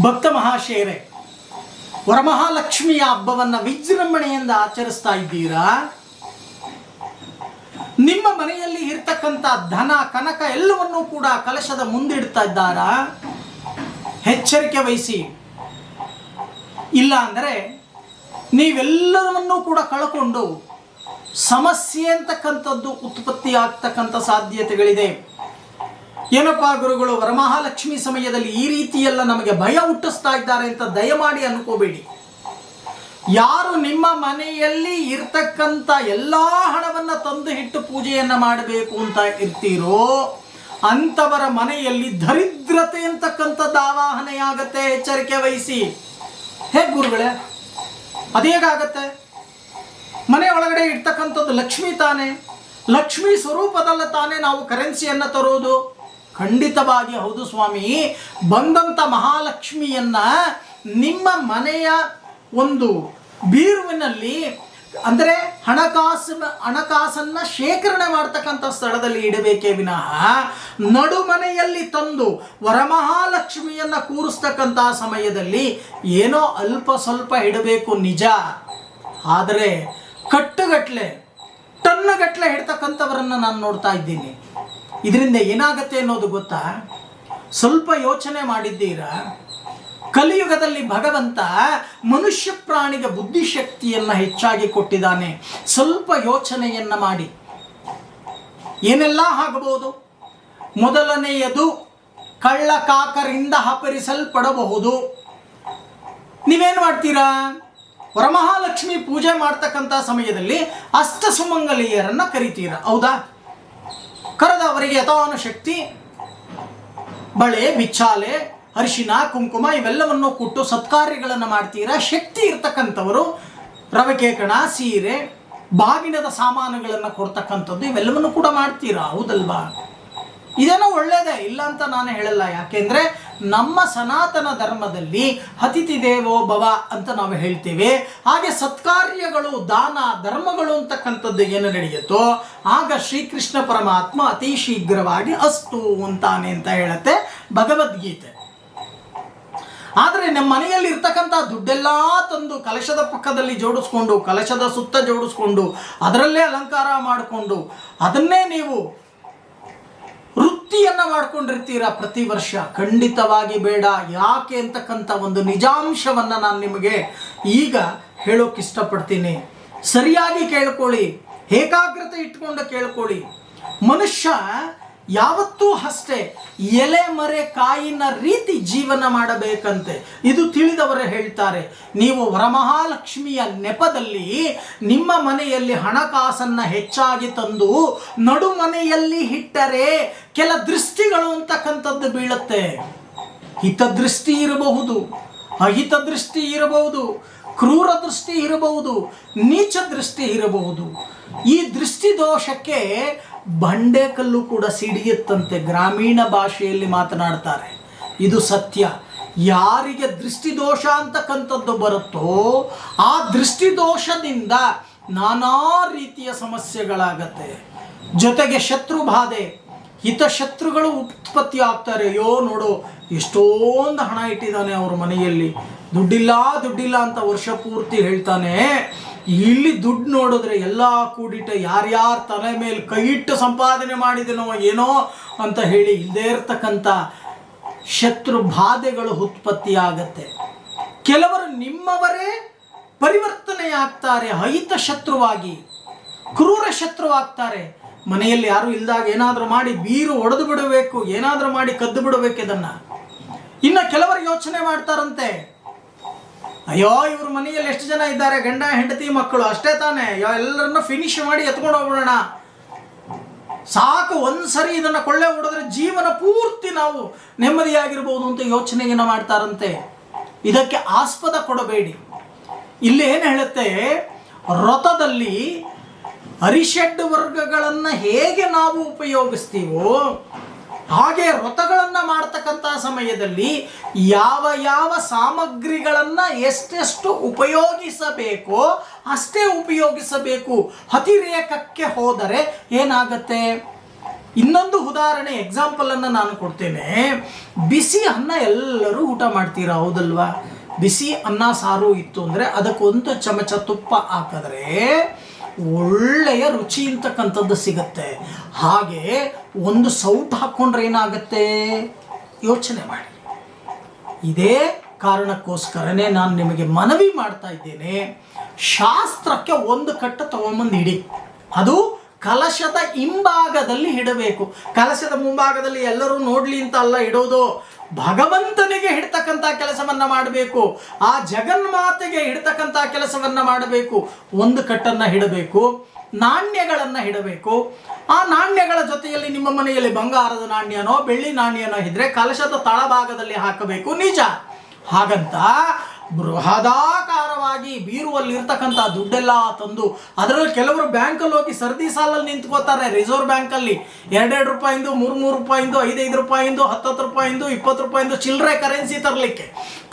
ಭಕ್ತ ಮಹಾಶೇರೆ ವರಮಹಾಲಕ್ಷ್ಮಿಯ ಹಬ್ಬವನ್ನು ವಿಜೃಂಭಣೆಯಿಂದ ಆಚರಿಸ್ತಾ ಇದ್ದೀರಾ? ನಿಮ್ಮ ಮನೆಯಲ್ಲಿ ಇರ್ತಕ್ಕಂಥ ಧನ, ಕನಕ ಎಲ್ಲವನ್ನೂ ಕೂಡ ಕಲಶದ ಮುಂದಿಡ್ತಾ ಇದ್ದಾರಾ? ಎಚ್ಚರಿಕೆ ವಹಿಸಿ. ಇಲ್ಲ ಅಂದರೆ ನೀವೆಲ್ಲರನ್ನೂ ಕೂಡ ಕಳ್ಕೊಂಡು ಸಮಸ್ಯೆ ಅಂತಕ್ಕಂಥದ್ದು ಉತ್ಪತ್ತಿ ಆಗ್ತಕ್ಕಂಥ ಸಾಧ್ಯತೆಗಳಿದೆ. ಏನಪ್ಪಾ ಗುರುಗಳು, ವರಮಹಾಲಕ್ಷ್ಮಿ ಸಮಯದಲ್ಲಿ ಈ ರೀತಿಯೆಲ್ಲ ನಮಗೆ ಭಯ ಹುಟ್ಟಿಸ್ತಾ ಇದ್ದಾರೆ ಅಂತ ದಯಮಾಡಿ ಅನ್ಕೋಬೇಡಿ. ಯಾರು ನಿಮ್ಮ ಮನೆಯಲ್ಲಿ ಇರ್ತಕ್ಕಂಥ ಎಲ್ಲ ಹಣವನ್ನು ತಂದು ಇಟ್ಟು ಪೂಜೆಯನ್ನು ಮಾಡಬೇಕು ಅಂತ ಇರ್ತೀರೋ, ಅಂಥವರ ಮನೆಯಲ್ಲಿ ದರಿದ್ರತೆ ಅಂತಕ್ಕಂಥದ್ದು ಆವಾಹನೆಯಾಗತ್ತೆ. ಎಚ್ಚರಿಕೆ ವಹಿಸಿ. ಹೇ ಗುರುಗಳೇ, ಅದೇಗಾಗತ್ತೆ? ಮನೆ ಒಳಗಡೆ ಇರ್ತಕ್ಕಂಥದ್ದು ಲಕ್ಷ್ಮಿ ತಾನೆ. ಲಕ್ಷ್ಮಿ ಸ್ವರೂಪದಲ್ಲ ತಾನೇ ನಾವು ಕರೆನ್ಸಿಯನ್ನು ತರೋದು. ಖಂಡಿತವಾಗಿ ಹೌದು ಸ್ವಾಮಿ. ಬಂದಂಥ ಮಹಾಲಕ್ಷ್ಮಿಯನ್ನ ನಿಮ್ಮ ಮನೆಯ ಒಂದು ಬೀರುವಿನಲ್ಲಿ, ಅಂದರೆ ಹಣಕಾಸು, ಹಣಕಾಸನ್ನ ಶೇಖರಣೆ ಮಾಡ್ತಕ್ಕಂಥ ಸ್ಥಳದಲ್ಲಿ ಇಡಬೇಕೇ ವಿನಃ ನಡುಮನೆಯಲ್ಲಿ ತಂದು ವರಮಹಾಲಕ್ಷ್ಮಿಯನ್ನ ಕೂರಿಸ್ತಕ್ಕಂಥ ಸಮಯದಲ್ಲಿ ಏನೋ ಅಲ್ಪ ಸ್ವಲ್ಪ ಇಡಬೇಕು ನಿಜ. ಆದರೆ ಕಟ್ಟುಗಟ್ಲೆ ಟನ್ನುಗಟ್ಲೆ ಇಡ್ತಕ್ಕಂಥವರನ್ನು ನಾನು ನೋಡ್ತಾ ಇದ್ದೀನಿ. ಇದರಿಂದ ಏನಾಗತ್ತೆ ಅನ್ನೋದು ಗೊತ್ತಾ? ಸ್ವಲ್ಪ ಯೋಚನೆ ಮಾಡಿದ್ದೀರಾ? ಕಲಿಯುಗದಲ್ಲಿ ಭಗವಂತ ಮನುಷ್ಯ ಪ್ರಾಣಿಗೆ ಬುದ್ಧಿಶಕ್ತಿಯನ್ನು ಹೆಚ್ಚಾಗಿ ಕೊಟ್ಟಿದ್ದಾನೆ. ಸ್ವಲ್ಪ ಯೋಚನೆಯನ್ನ ಮಾಡಿ. ಏನೆಲ್ಲ ಆಗಬಹುದು ಮೊದಲನೆಯದು ಕಳ್ಳ ಕಾಕರಿಂದ ಅಪರಿಸಲ್ಪಡಬಹುದು ನೀವೇನು ಮಾಡ್ತೀರಾ? ವರಮಹಾಲಕ್ಷ್ಮಿ ಪೂಜೆ ಮಾಡ್ತಕ್ಕಂಥ ಸಮಯದಲ್ಲಿ ಅಷ್ಟ ಸುಮಂಗಲಿಯರನ್ನ ಕರಿತೀರ? ಹೌದಾ? ಕರೆದ ಅವರಿಗೆ ಯಥಾನು ಶಕ್ತಿ, ಬಳೆ ಬಿಚ್ಚಾಲೆ ಅರಿಶಿನ, ಕುಂಕುಮ ಇವೆಲ್ಲವನ್ನು ಕೊಟ್ಟು ಸತ್ಕಾರ್ಯಗಳನ್ನು ಮಾಡ್ತೀರಾ? ಶಕ್ತಿ ಇರ್ತಕ್ಕಂಥವರು, ರವಕೇಕಣ, ಸೀರೆ ಬಾಗಿನದ ಸಾಮಾನುಗಳನ್ನು ಕೊಡ್ತಕ್ಕಂಥದ್ದು ಇವೆಲ್ಲವನ್ನು ಕೂಡ ಮಾಡ್ತೀರಾ? ಹೌದಲ್ವಾ? ಇದೇನೋ ಒಳ್ಳೆಯದೇ ಇಲ್ಲ ಅಂತ ನಾನು ಹೇಳಲ್ಲ. ಯಾಕೆಂದ್ರೆ ನಮ್ಮ ಸನಾತನ ಧರ್ಮದಲ್ಲಿ ಅತಿಥಿ ದೇವೋ ಭವ ಅಂತ ನಾವು ಹೇಳ್ತೇವೆ. ಹಾಗೆ ಸತ್ಕಾರ್ಯಗಳು, ದಾನ, ಧರ್ಮಗಳು ಅಂತಕ್ಕಂಥದ್ದು ಏನು ನಡೆಯುತ್ತೋ, ಆಗ ಶ್ರೀಕೃಷ್ಣ ಪರಮಾತ್ಮ ಅತಿ ಶೀಘ್ರವಾಗಿ ಅಸ್ತು ಅಂತಾನೆ ಅಂತ ಹೇಳುತ್ತೆ ಭಗವದ್ಗೀತೆ. ಆದರೆ ನಮ್ಮ ಮನೆಯಲ್ಲಿ ಇರ್ತಕ್ಕಂಥ ದುಡ್ಡೆಲ್ಲ ತಂದು ಕಲಶದ ಪಕ್ಕದಲ್ಲಿ ಜೋಡಿಸ್ಕೊಂಡು, ಕಲಶದ ಸುತ್ತ ಜೋಡಿಸ್ಕೊಂಡು, ಅದರಲ್ಲೇ ಅಲಂಕಾರ ಮಾಡಿಕೊಂಡು, ಅದನ್ನೇ ನೀವು ವೃತ್ತಿಯನ್ನ ಮಾಡ್ಕೊಂಡಿರ್ತೀರಾ ಪ್ರತಿ ವರ್ಷ? ಖಂಡಿತವಾಗಿ ಬೇಡ. ಯಾಕೆ ಅಂತಕ್ಕಂಥ ಒಂದು ನಿಜಾಂಶವನ್ನ ನಾನು ನಿಮಗೆ ಈಗ ಹೇಳೋಕೆ ಇಷ್ಟಪಡ್ತೀನಿ. ಸರಿಯಾಗಿ ಕೇಳ್ಕೊಳ್ಳಿ. ಏಕಾಗ್ರತೆ ಇಟ್ಕೊಂಡು ಕೇಳ್ಕೊಳ್ಳಿ. ಮನುಷ್ಯ ಯಾವತ್ತೂ ಅಷ್ಟೇ ಎಲೆ ಮರೆ ಕಾಯಿನ ರೀತಿ ಜೀವನ ಮಾಡಬೇಕಂತೆ. ಇದು ತಿಳಿದವರು ಹೇಳ್ತಾರೆ, ನೀವು ವರಮಹಾಲಕ್ಷ್ಮಿಯ ನೆಪದಲ್ಲಿ ನಿಮ್ಮ ಮನೆಯಲ್ಲಿ ಹಣಕಾಸನ್ನ ಹೆಚ್ಚಾಗಿ ತಂದು ನಡು ಮನೆಯಲ್ಲಿ ಇಟ್ಟರೆ ಕೆಲ ದೃಷ್ಟಿಗಳು ಅಂತಕ್ಕಂಥದ್ದು ಬೀಳುತ್ತೆ. ಹಿತದೃಷ್ಟಿ ಇರಬಹುದು ಅಹಿತ ದೃಷ್ಟಿ ಇರಬಹುದು ಕ್ರೂರ ದೃಷ್ಟಿ ಇರಬಹುದು ನೀಚ ದೃಷ್ಟಿ ಇರಬಹುದು. ಈ ದೃಷ್ಟಿ ದೋಷಕ್ಕೆ ಬಂಡೆಕಲ್ಲು ಕೂಡ ಸಿಡಿಯುತ್ತಂತೆ ಗ್ರಾಮೀಣ ಭಾಷೆಯಲ್ಲಿ ಮಾತನಾಡ್ತಾರೆ. ಇದು ಸತ್ಯ. ಯಾರಿಗೆ ದೃಷ್ಟಿದೋಷ ಅಂತಕ್ಕಂಥದ್ದು ಬರುತ್ತೋ, ಆ ದೃಷ್ಟಿದೋಷದಿಂದ ನಾನಾ ರೀತಿಯ ಸಮಸ್ಯೆಗಳಾಗತ್ತೆ. ಜೊತೆಗೆ ಶತ್ರು ಬಾಧೆ. ಹಿತಶತ್ರುಗಳು ಉತ್ಪತ್ತಿ ಆಗ್ತಾರೆ. ಅಯ್ಯೋ, ನೋಡು, ಎಷ್ಟೊಂದು ಹಣ ಇಟ್ಟಿದ್ದಾನೆ ಅವ್ರ ಮನೆಯಲ್ಲಿ. ದುಡ್ಡಿಲ್ಲ ದುಡ್ಡಿಲ್ಲ ಅಂತ ವರ್ಷ ಪೂರ್ತಿ ಹೇಳ್ತಾನೆ. ಇಲ್ಲಿ ದುಡ್ಡು ನೋಡಿದ್ರೆ ಎಲ್ಲ ಕೂಡಿಟ್ಟ ಯಾರ್ಯಾರ ತಲೆ ಮೇಲೆ ಕೈ ಇಟ್ಟು ಸಂಪಾದನೆ ಮಾಡಿದನೋ ಏನೋ ಅಂತ ಹೇಳಿ ಇಲ್ಲದೇ ಇರ್ತಕ್ಕಂಥ ಶತ್ರು ಬಾಧೆಗಳು ಉತ್ಪತ್ತಿ ಆಗತ್ತೆ ಕೆಲವರು ನಿಮ್ಮವರೇ ಪರಿವರ್ತನೆಯಾಗ್ತಾರೆ, ಅಹಿತ ಶತ್ರುವಾಗಿ, ಕ್ರೂರ ಶತ್ರುವಾಗ್ತಾರೆ. ಮನೆಯಲ್ಲಿ ಯಾರು ಇಲ್ದಾಗ ಏನಾದರೂ ಮಾಡಿ ಬೀರು ಒಡೆದು ಬಿಡಬೇಕು, ಏನಾದರೂ ಮಾಡಿ ಕದ್ದು ಬಿಡಬೇಕು ಇದನ್ನು. ಇನ್ನು ಕೆಲವರು ಯೋಚನೆ ಮಾಡ್ತಾರಂತೆ. ಅಯ್ಯೋ, ಇವ್ರ ಮನೆಯಲ್ಲಿ ಎಷ್ಟು ಜನ ಇದ್ದಾರೆ? ಗಂಡ, ಹೆಂಡತಿ, ಮಕ್ಕಳು. ಅಷ್ಟೇ ತಾನೇ. ಎಲ್ಲರನ್ನ ಫಿನಿಶ್ ಮಾಡಿ ಎತ್ಕೊಂಡು ಹೋಗ್ಬಿಡೋಣ. ಸಾಕು, ಒಂದ್ಸರಿ ಇದನ್ನ ಕೊಳ್ಳೆ ಹೊಡೆದ್ರೆ ಜೀವನ ಪೂರ್ತಿ ನಾವು ನೆಮ್ಮದಿಯಾಗಿರ್ಬೋದು ಅಂತ ಯೋಚನೆಯನ್ನು ಮಾಡ್ತಾರಂತೆ. ಇದಕ್ಕೆ ಆಸ್ಪದ ಕೊಡಬೇಡಿ. ಇಲ್ಲಿ ಏನು ಹೇಳುತ್ತೆ? ರಥದಲ್ಲಿ ಅರಿಷಡ್ ವರ್ಗಗಳನ್ನು ಹೇಗೆ ನಾವು ಉಪಯೋಗಿಸ್ತೀವೋ ಹಾಗೆ ವ್ರತಗಳನ್ನು ಮಾಡ್ತಕ್ಕಂಥ ಸಮಯದಲ್ಲಿ ಯಾವ ಯಾವ ಸಾಮಗ್ರಿಗಳನ್ನು ಎಷ್ಟೆಷ್ಟು ಉಪಯೋಗಿಸಬೇಕೋ ಅಷ್ಟೇ ಉಪಯೋಗಿಸಬೇಕು. ಅತಿರೇಕಕ್ಕೆ ಹೋದರೆ ಏನಾಗತ್ತೆ? ಇನ್ನೊಂದು ಉದಾಹರಣೆ ಎಕ್ಸಾಂಪಲ್ ಅನ್ನ ನಾನು ಕೊಡ್ತೇನೆ. ಬಿಸಿ ಅನ್ನ ಎಲ್ಲರೂ ಊಟ ಮಾಡ್ತೀರಾ? ಹೌದಲ್ವಾ? ಬಿಸಿ ಅನ್ನ ಸಾರು ಇತ್ತು ಅಂದರೆ ಅದಕ್ಕೊಂದು ಚಮಚ ತುಪ್ಪ ಹಾಕಿದ್ರೆ ಒಳ್ಳೆಯ ರುಚಿ ಇರ್ತಕ್ಕಂಥದ್ದು ಸಿಗುತ್ತೆ. ಹಾಗೆ ಒಂದು ಸೌಟ್ ಹಾಕ್ಕೊಂಡ್ರೆ ಏನಾಗುತ್ತೆ? ಯೋಚನೆ ಮಾಡಿ. ಇದೇ ಕಾರಣಕ್ಕೋಸ್ಕರನೇ ನಾನು ನಿಮಗೆ ಮನವಿ ಮಾಡ್ತಾ ಇದ್ದೇನೆ. ಶಾಸ್ತ್ರಕ್ಕೆ ಒಂದು ಕಟ್ಟ ತಗೊಂಬಂದು ಇಡಿ. ಅದು ಕಲಶದ ಹಿಂಭಾಗದಲ್ಲಿ ಇಡಬೇಕು. ಕಲಶದ ಮುಂಭಾಗದಲ್ಲಿ ಎಲ್ಲರೂ ನೋಡಲಿ ಅಂತ ಅಲ್ಲ ಇಡೋದು. ಭಗವಂತನಿಗೆ ಹಿಡ್ತಕ್ಕಂಥ ಕೆಲಸವನ್ನ ಮಾಡಬೇಕು. ಆ ಜಗನ್ಮಾತೆಗೆ ಹಿಡ್ತಕ್ಕಂಥ ಕೆಲಸವನ್ನ ಮಾಡಬೇಕು. ಒಂದು ಕಟ್ಟನ್ನ ಹಿಡಬೇಕು, ನಾಣ್ಯಗಳನ್ನು ಹಿಡಬೇಕು. ಆ ನಾಣ್ಯಗಳ ಜೊತೆಯಲ್ಲಿ ನಿಮ್ಮ ಮನೆಯಲ್ಲಿ ಬಂಗಾರದ ನಾಣ್ಯನೋ, ಬೆಳ್ಳಿ ನಾಣ್ಯನೋ ಇದ್ರೆ ಕಲಶದ ತಳಭಾಗದಲ್ಲಿ ಹಾಕಬೇಕು. ನಿಜ. ಹಾಗಂತ ಬೃಹದಾಕಾರವಾಗಿ ಬೀರುವಲ್ಲಿ ಇರ್ತಕ್ಕಂಥ ದುಡ್ಡೆಲ್ಲ ತಂದು ಅದರಲ್ಲಿ ಕೆಲವರು ಬ್ಯಾಂಕಲ್ಲಿ ಹೋಗಿ ಸರದಿ ಸಾಲಲ್ಲಿ ನಿಂತ್ಕೋತಾರೆ, ರಿಸರ್ವ್ ಬ್ಯಾಂಕಲ್ಲಿ. ಎರಡೆರಡು ರೂಪಾಯಿಂದು ಮೂರು ಮೂರು ರೂಪಾಯಿಂದು, ಐದೈದು ರೂಪಾಯಿಂದು, ಹತ್ತತ್ತು ರೂಪಾಯಿಂದು, ಇಪ್ಪತ್ತು ರೂಪಾಯಿಂದು ಚಿಲ್ಲರೆ ಕರೆನ್ಸಿ ತರಲಿಕ್ಕೆ.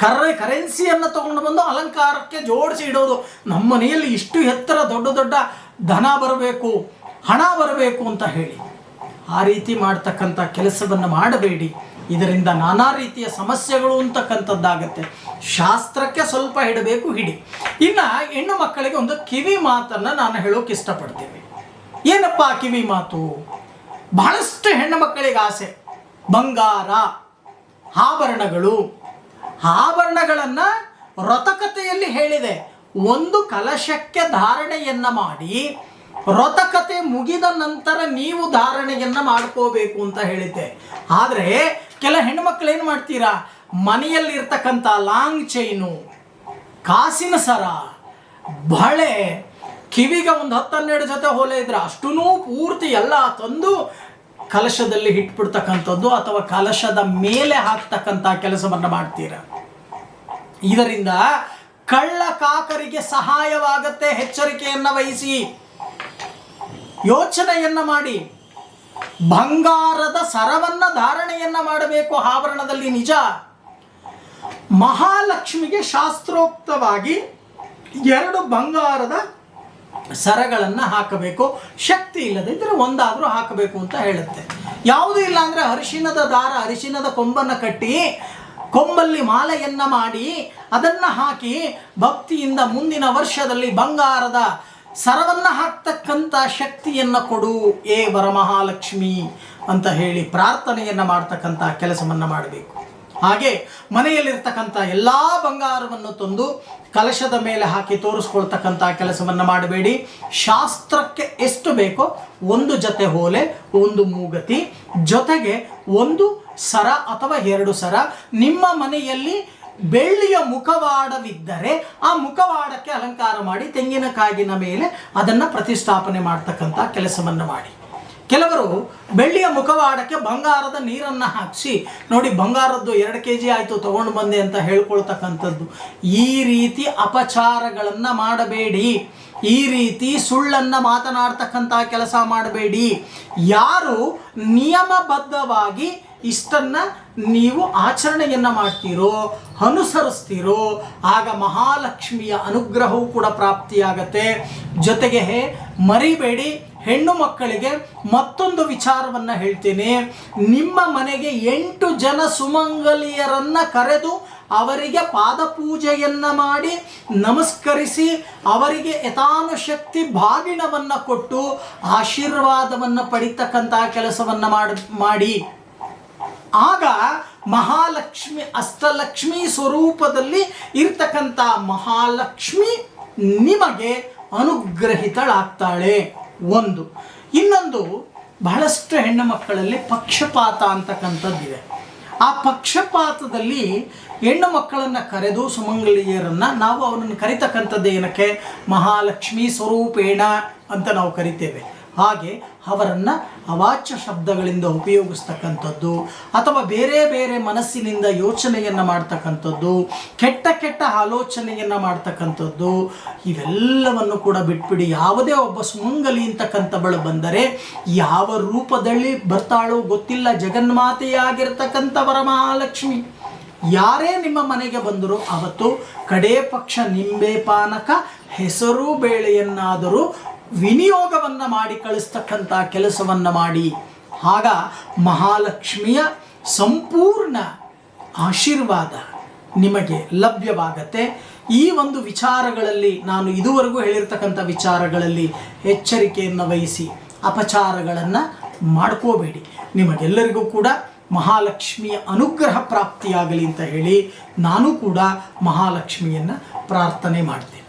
ಕರ್ರೆ ಕರೆನ್ಸಿಯನ್ನು ತಗೊಂಡು ಬಂದು ಅಲಂಕಾರಕ್ಕೆ ಜೋಡಿಸಿ ಇಡೋದು. ನಮ್ಮ ಮನೆಯಲ್ಲಿ ಇಷ್ಟು ಎತ್ತರ ದೊಡ್ಡ ದೊಡ್ಡ ಧನ ಬರಬೇಕು, ಹಣ ಬರಬೇಕು ಅಂತ ಹೇಳಿ. ಆ ರೀತಿ ಮಾಡ್ತಕ್ಕಂಥ ಕೆಲಸವನ್ನು ಮಾಡಬೇಡಿ. ಇದರಿಂದ ನಾನಾ ರೀತಿಯ ಸಮಸ್ಯೆಗಳು ಅಂತಕ್ಕಂಥದ್ದಾಗತ್ತೆ. ಶಾಸ್ತ್ರಕ್ಕೆ ಸ್ವಲ್ಪ ಹಿಡಬೇಕು ಹಿಡಿ. ಇನ್ನು ಹೆಣ್ಣು ಮಕ್ಕಳಿಗೆ ಒಂದು ಕಿವಿ ಮಾತನ್ನು ನಾನು ಹೇಳೋಕೆ ಇಷ್ಟಪಡ್ತೀನಿ. ಏನಪ್ಪ ಕಿವಿ ಮಾತು? ಬಹಳಷ್ಟು ಹೆಣ್ಣು ಮಕ್ಕಳಿಗೆ ಆಸೆ. ಬಂಗಾರ, ಆಭರಣಗಳು. ಆಭರಣಗಳನ್ನು ವ್ರತಕತೆಯಲ್ಲಿ ಹೇಳಿದೆ. ಒಂದು ಕಲಶಕ್ಕೆ ಧಾರಣೆಯನ್ನ ಮಾಡಿ ವ್ರತಕತೆ ಮುಗಿದ ನಂತರ ನೀವು ಧಾರಣೆಯನ್ನ ಮಾಡ್ಕೋಬೇಕು ಅಂತ ಹೇಳಿದ್ದೆ. ಆದರೆ ಕೆಲ ಹೆಣ್ಮಕ್ಳು ಏನು ಮಾಡ್ತೀರಾ? ಮನೆಯಲ್ಲಿರ್ತಕ್ಕಂಥ ಲಾಂಗ್ ಚೈನು ಕಾಸಿನ ಸರ, ಬಳೆ, ಕಿವಿಗೆ ಒಂದು ಹತ್ತು ಹನ್ನೆರಡು ಜೊತೆ ಹೋಲೆ ಇದ್ರೆ ಅಷ್ಟೂ ಪೂರ್ತಿ ಎಲ್ಲ ತಂದು ಕಲಶದಲ್ಲಿ ಇಟ್ಬಿಡ್ತಕ್ಕಂಥದ್ದು ಅಥವಾ ಕಲಶದ ಮೇಲೆ ಹಾಕ್ತಕ್ಕಂಥ ಕೆಲಸವನ್ನು ಮಾಡ್ತೀರ? ಇದರಿಂದ ಕಳ್ಳ ಕಾಕರಿಗೆ ಸಹಾಯವಾಗತ್ತೆ. ಎಚ್ಚರಿಕೆಯನ್ನು ವಹಿಸಿ ಯೋಚನೆಯನ್ನು ಮಾಡಿ. ಬಂಗಾರದ ಸರವನ್ನ ಧಾರಣೆಯನ್ನ ಮಾಡಬೇಕು ಆಭರಣದಲ್ಲಿ ನಿಜ. ಮಹಾಲಕ್ಷ್ಮಿಗೆ ಶಾಸ್ತ್ರೋಕ್ತವಾಗಿ ಎರಡು ಬಂಗಾರದ ಸರಗಳನ್ನು ಹಾಕಬೇಕು. ಶಕ್ತಿ ಇಲ್ಲದಿದ್ದರೆ ಒಂದಾದರೂ ಹಾಕಬೇಕು ಅಂತ ಹೇಳುತ್ತೆ. ಯಾವುದೂ ಇಲ್ಲ ಅಂದರೆ ಅರಿಶಿನದ ದಾರ, ಅರಿಶಿನದ ಕೊಂಬನ್ನು ಕಟ್ಟಿ, ಕೊಂಬಲ್ಲಿ ಮಾಲೆಯನ್ನು ಮಾಡಿ, ಅದನ್ನು ಹಾಕಿ ಭಕ್ತಿಯಿಂದ ಮುಂದಿನ ವರ್ಷದಲ್ಲಿ ಬಂಗಾರದ ಸರವನ್ನ ಹಾಕ್ತಕ್ಕಂಥ ಶಕ್ತಿಯನ್ನು ಕೊಡು, ಏ ವರಮಹಾಲಕ್ಷ್ಮಿ ಅಂತ ಹೇಳಿ ಪ್ರಾರ್ಥನೆಯನ್ನು ಮಾಡ್ತಕ್ಕಂಥ ಕೆಲಸವನ್ನು ಮಾಡಬೇಕು. ಹಾಗೆ ಮನೆಯಲ್ಲಿರ್ತಕ್ಕಂಥ ಎಲ್ಲ ಬಂಗಾರವನ್ನು ತಂದು ಕಲಶದ ಮೇಲೆ ಹಾಕಿ ತೋರಿಸ್ಕೊಳ್ತಕ್ಕಂಥ ಕೆಲಸವನ್ನು ಮಾಡಬೇಡಿ. ಶಾಸ್ತ್ರಕ್ಕೆ ಎಷ್ಟು ಬೇಕೋ ಒಂದು ಜೊತೆ ಹೋಲೆ, ಒಂದು ಮೂಗತಿ, ಜೊತೆಗೆ ಒಂದು ಸರ ಅಥವಾ ಎರಡು ಸರ ನಿಮ್ಮ ಮನೆಯಲ್ಲಿ ಬೆಳ್ಳಿಯ ಮುಖವಾಡವಿದ್ದರೆ ಆ ಮುಖವಾಡಕ್ಕೆ ಅಲಂಕಾರ ಮಾಡಿ ತೆಂಗಿನಕಾಯಿನ ಮೇಲೆ ಅದನ್ನು ಪ್ರತಿಷ್ಠಾಪನೆ ಮಾಡ್ತಕ್ಕಂಥ ಕೆಲಸವನ್ನು ಮಾಡಿ. ಕೆಲವರು ಬೆಳ್ಳಿಯ ಮುಖವಾಡಕ್ಕೆ ಬಂಗಾರದ ನೀರನ್ನು ಹಾಕಿಸಿ, ನೋಡಿ ಬಂಗಾರದ್ದು ಎರಡು ಕೆ ಜಿ ಆಯಿತು ತೊಗೊಂಡು ಬಂದೆ ಅಂತ ಹೇಳ್ಕೊಳ್ತಕ್ಕಂಥದ್ದು. ಈ ರೀತಿ ಅಪಚಾರಗಳನ್ನು ಮಾಡಬೇಡಿ. ಈ ರೀತಿ ಸುಳ್ಳನ್ನು ಮಾತನಾಡ್ತಕ್ಕಂಥ ಕೆಲಸ ಮಾಡಬೇಡಿ. ಯಾರು ನಿಯಮಬದ್ಧವಾಗಿ ಇಷ್ಟನ್ನ ನೀವು ಆಚರಣೆಯನ್ನ ಮಾಡ್ತೀರೋ, ಅನುಸರಿಸ್ತೀರೋ, ಆಗ ಮಹಾಲಕ್ಷ್ಮಿಯ ಅನುಗ್ರಹವೂ ಕೂಡ ಪ್ರಾಪ್ತಿಯಾಗತ್ತೆ. ಜೊತೆಗೆ ಮರಿಬೇಡಿ, ಹೆಣ್ಣು ಮಕ್ಕಳಿಗೆ ಮತ್ತೊಂದು ವಿಚಾರವನ್ನು ಹೇಳ್ತೇನೆ. ನಿಮ್ಮ ಮನೆಗೆ ಎಂಟು ಜನ ಸುಮಂಗಲಿಯರನ್ನ ಕರೆದು ಅವರಿಗೆ ಪಾದಪೂಜೆಯನ್ನ ಮಾಡಿ ನಮಸ್ಕರಿಸಿ, ಅವರಿಗೆ ಯಥಾನುಶಕ್ತಿ ಬಾಗಿಣವನ್ನು ಕೊಟ್ಟು ಆಶೀರ್ವಾದವನ್ನು ಪಡಿತಕ್ಕಂತಹ ಕೆಲಸವನ್ನು ಮಾಡ್, ಮಾಡಿ. ಆಗ ಮಹಾಲಕ್ಷ್ಮಿ ಅಷ್ಟಲಕ್ಷ್ಮಿ ಸ್ವರೂಪದಲ್ಲಿ ಇರ್ತಕ್ಕಂಥ ಮಹಾಲಕ್ಷ್ಮಿ ನಿಮಗೆ ಅನುಗ್ರಹಿತಳಾಗ್ತಾಳೆ. ಒಂದು. ಇನ್ನೊಂದು, ಬಹಳಷ್ಟು ಹೆಣ್ಣು ಮಕ್ಕಳಲ್ಲಿ ಪಕ್ಷಪಾತ ಅಂತಕ್ಕಂಥದ್ದಿದೆ ಆ ಪಕ್ಷಪಾತದಲ್ಲಿ ಹೆಣ್ಣು ಮಕ್ಕಳನ್ನು ಕರೆದು ಸುಮಂಗಲಿಯರನ್ನು ನಾವು ಅವನನ್ನು ಕರಿತಕ್ಕಂಥದ್ದು ಏನಕ್ಕೆ? ಮಹಾಲಕ್ಷ್ಮಿ ಸ್ವರೂಪೇಣ ಅಂತ ನಾವು ಕರಿತೇವೆ. ಹಾಗೆ ಅವರನ್ನು ಅವಾಚ್ಯ ಶಬ್ದಗಳಿಂದ ಉಪಯೋಗಿಸ್ತಕ್ಕಂಥದ್ದು, ಅಥವಾ ಬೇರೆ ಬೇರೆ ಮನಸ್ಸಿನಿಂದ ಯೋಚನೆಯನ್ನು ಮಾಡ್ತಕ್ಕಂಥದ್ದು, ಕೆಟ್ಟ ಕೆಟ್ಟ ಆಲೋಚನೆಯನ್ನು ಮಾಡ್ತಕ್ಕಂಥದ್ದು, ಇವೆಲ್ಲವನ್ನು ಕೂಡ ಬಿಟ್ಬಿಡಿ. ಯಾವುದೇ ಒಬ್ಬ ಸುಮಂಗಲಿ ಅಂತಕ್ಕಂಥವಳು ಬಂದರೆ ಯಾವ ರೂಪದಲ್ಲಿ ಬರ್ತಾಳೋ ಗೊತ್ತಿಲ್ಲ. ಜಗನ್ಮಾತೆಯಾಗಿರ್ತಕ್ಕಂಥ ವರಮಹಾಲಕ್ಷ್ಮಿ ಯಾರೇ ನಿಮ್ಮ ಮನೆಗೆ ಬಂದರೂ ಅವತ್ತು ಕಡೇ ಪಕ್ಷ ನಿಂಬೆ ಪಾನಕ, ಹೆಸರು, ಬೇಳೆಯನ್ನಾದರೂ ವಿನಿಯೋಗವನ್ನು ಮಾಡಿ ಕಳಿಸ್ತಕ್ಕಂಥ ಕೆಲಸವನ್ನು ಮಾಡಿ. ಆಗ ಮಹಾಲಕ್ಷ್ಮಿಯ ಸಂಪೂರ್ಣ ಆಶೀರ್ವಾದ ನಿಮಗೆ ಲಭ್ಯವಾಗತ್ತೆ. ಈ ಒಂದು ವಿಚಾರಗಳಲ್ಲಿ ನಾನು ಇದುವರೆಗೂ ಹೇಳಿರ್ತಕ್ಕಂಥ ವಿಚಾರಗಳಲ್ಲಿ ಎಚ್ಚರಿಕೆಯನ್ನು ವಹಿಸಿ ಅಪಚಾರಗಳನ್ನು ಮಾಡ್ಕೋಬೇಡಿ. ನಿಮಗೆಲ್ಲರಿಗೂ ಕೂಡ ಮಹಾಲಕ್ಷ್ಮಿಯ ಅನುಗ್ರಹ ಪ್ರಾಪ್ತಿಯಾಗಲಿ ಅಂತ ಹೇಳಿ ನಾನು ಕೂಡ ಮಹಾಲಕ್ಷ್ಮಿಯನ್ನು ಪ್ರಾರ್ಥನೆ ಮಾಡ್ತೇನೆ.